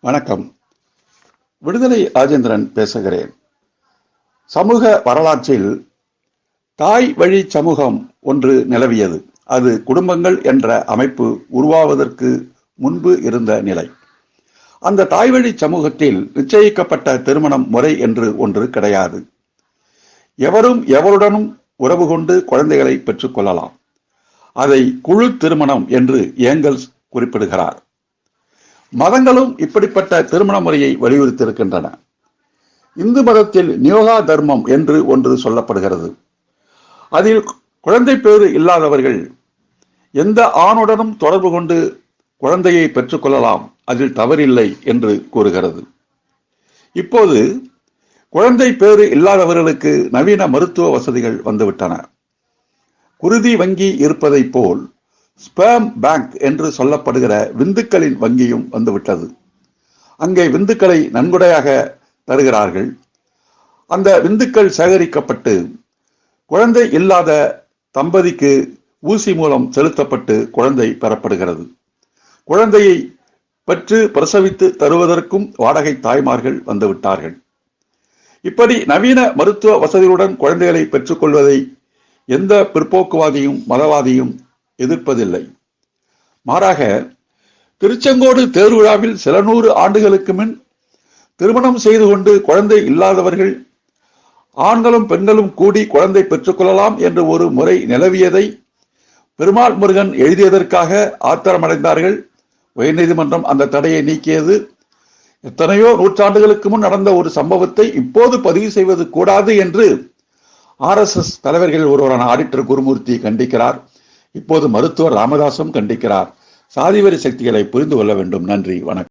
வணக்கம். விடுதலை ராஜேந்திரன் பேசுகிறேன். சமூக வரலாற்றில் தாய் வழி சமூகம் ஒன்று நிலவியது. அது குடும்பங்கள் என்ற அமைப்பு உருவாவதற்கு முன்பு இருந்த நிலை. அந்த தாய் வழி சமூகத்தில் நிச்சயிக்கப்பட்ட திருமணம் முறை என்று ஒன்று கிடையாது. எவரும் எவருடனும் உறவு கொண்டு குழந்தைகளை பெற்றுக்கொள்ளலாம் அதை குழு திருமணம் என்று ஏங்கல்ஸ் குறிப்பிடுகிறார். மதங்களும் இப்படிப்பட்ட திருமண முறையை வலியுறுத்தியிருக்கின்றன. இந்து மதத்தில் நியோகா தர்மம் என்று ஒன்று சொல்லப்படுகிறது. அதில் குழந்தை பேறு இல்லாதவர்கள் எந்த ஆணுடனும் தொடர்பு கொண்டு குழந்தையை பெற்றுக்கொள்ளலாம் அதில் தவறில்லை என்று கூறுகிறது. இப்போது குழந்தை பேறு இல்லாதவர்களுக்கு நவீன மருத்துவ வசதிகள் வந்துவிட்டன. குருதி வங்கி இருப்பதைப் போல் ஸ்பேம் பேங்க் என்று சொல்லப்படுகிற விந்துக்களின் வங்கியும் வந்துவிட்டது. அங்கே விந்துக்களை நன்கொடையாக தருகிறார்கள். அந்த விந்துக்கள் சேகரிக்கப்பட்டு குழந்தை இல்லாத தம்பதிக்கு ஊசி மூலம் செலுத்தப்பட்டு குழந்தை பெறப்படுகிறது. குழந்தையை பெற்று பிரசவித்து தருவதற்கும் வாடகை தாய்மார்கள் வந்துவிட்டார்கள். இப்படி நவீன மருத்துவ வசதிகளுடன் குழந்தைகளை பெற்றுக்கொள்வதை எந்த பிற்போக்குவாதியும் மதவாதியும் எதிர்ப்பதில்லை. மாறாக திருச்செங்கோடு தேர்விழாவில் சில நூறு ஆண்டுகளுக்கு முன் திருமணம் செய்து கொண்டு குழந்தை இல்லாதவர்கள் ஆண்களும் பெண்களும் கூடி குழந்தை பெற்றுக்கொள்ளலாம் என்று ஒரு முறை நிலவியதை பெருமாள் முருகன் எழுதியதற்காக ஆத்திரமடைந்தார்கள். உயர்நீதிமன்றம் அந்த தடையை நீக்கியது. எத்தனையோ நூற்றாண்டுகளுக்கு முன் நடந்த ஒரு சம்பவத்தை இப்போது பதிவு செய்வது கூடாது என்று ஆர்எஸ்எஸ் தலைவர்கள் ஒருவரான ஆடிட்டர் குருமூர்த்தி கண்டிக்கிறார். இப்போது மருத்துவர் ராமதாசும் கண்டிக்கிறார். சாதிவரி சக்திகளை புரிந்து கொள்ள வேண்டும். நன்றி. வணக்கம்.